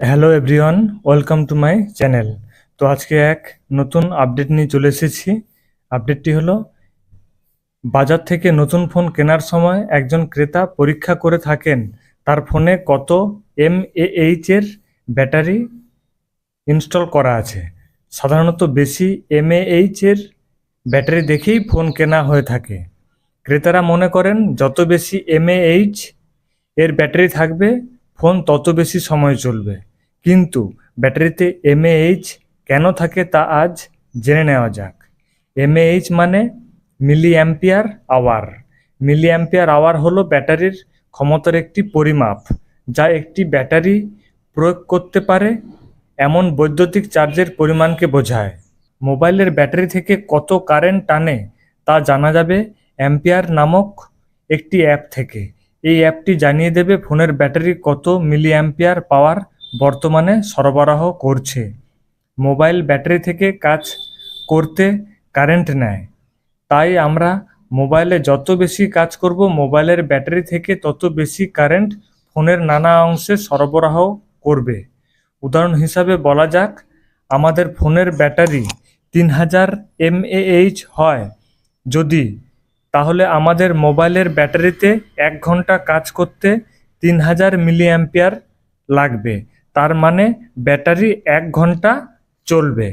Hello everyone welcome to my channel তো আজকে এক নতুন আপডেট নিয়ে চলে এসেছি। আপডেটটি হলো, বাজার থেকে নতুন ফোন কেনার সময় একজন ক্রেতা পরীক্ষা করে থাকেন, তার ফোনে কত এম এর ব্যাটারি ইনস্টল করা আছে। সাধারণত বেশি এম এর ব্যাটারি দেখেই ফোন কেনা হয়ে থাকে। ক্রেতারা মনে করেন, যত বেশি এম এর ব্যাটারি থাকবে ফোন তত বেশি সময় চলবে। কিন্তু ব্যাটারিতে এমএএইচ কেন থাকে তা আজ জেনে নেওয়া যাক। এমএএইচ মানে milli ampere hour. Milli ampere hour হলো ব্যাটারির ক্ষমতার একটি পরিমাপ, যা একটি ব্যাটারি প্রয়োগ করতে পারে এমন বৈদ্যুতিক চার্জের পরিমাণকে বোঝায়। মোবাইলের ব্যাটারি থেকে কত কারেন্ট টানে তা জানা যাবে অ্যাম্পিয়ার নামক একটি অ্যাপ থেকে। এই অ্যাপটি জানিয়ে দেবে ফোনের ব্যাটারি কত মিলি অ্যাম্পিয়ার পাওয়ার বর্তমানে সরবরাহ করছে। মোবাইল ব্যাটারি থেকে কাজ করতে কারেন্ট নেয়। তাই আমরা মোবাইলে যত বেশি কাজ করব, মোবাইলের ব্যাটারি থেকে তত বেশি কারেন্ট ফোনের নানা অংশে সরবরাহ করবে। উদাহরণ হিসাবে বলা যাক, আমাদের ফোনের ব্যাটারি তিন হাজার এমএএইচ হয়। যদি, তাহলে আমাদের মোবাইলের ব্যাটারিতে এক ঘণ্টা কাজ করতে তিন হাজার মিলি লাগবে। তার মানে ব্যাটারি এক ঘণ্টা চলবে।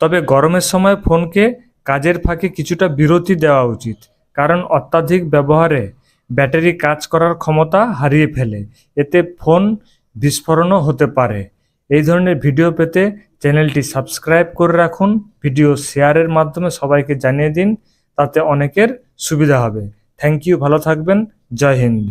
তবে গরমের সময় ফোনকে কাজের ফাঁকে কিছুটা বিরতি দেওয়া উচিত, কারণ অত্যাধিক ব্যবহারে ব্যাটারি কাজ করার ক্ষমতা হারিয়ে ফেলে। এতে ফোন বিস্ফোরণও হতে পারে। এই ধরনের ভিডিও পেতে চ্যানেলটি সাবস্ক্রাইব করে রাখুন। ভিডিও শেয়ারের মাধ্যমে সবাইকে জানিয়ে দিন, তাতে অনেকের সুবিধা হবে। থ্যাংক ইউ, ভালো থাকবেন। জয় হিন্দ।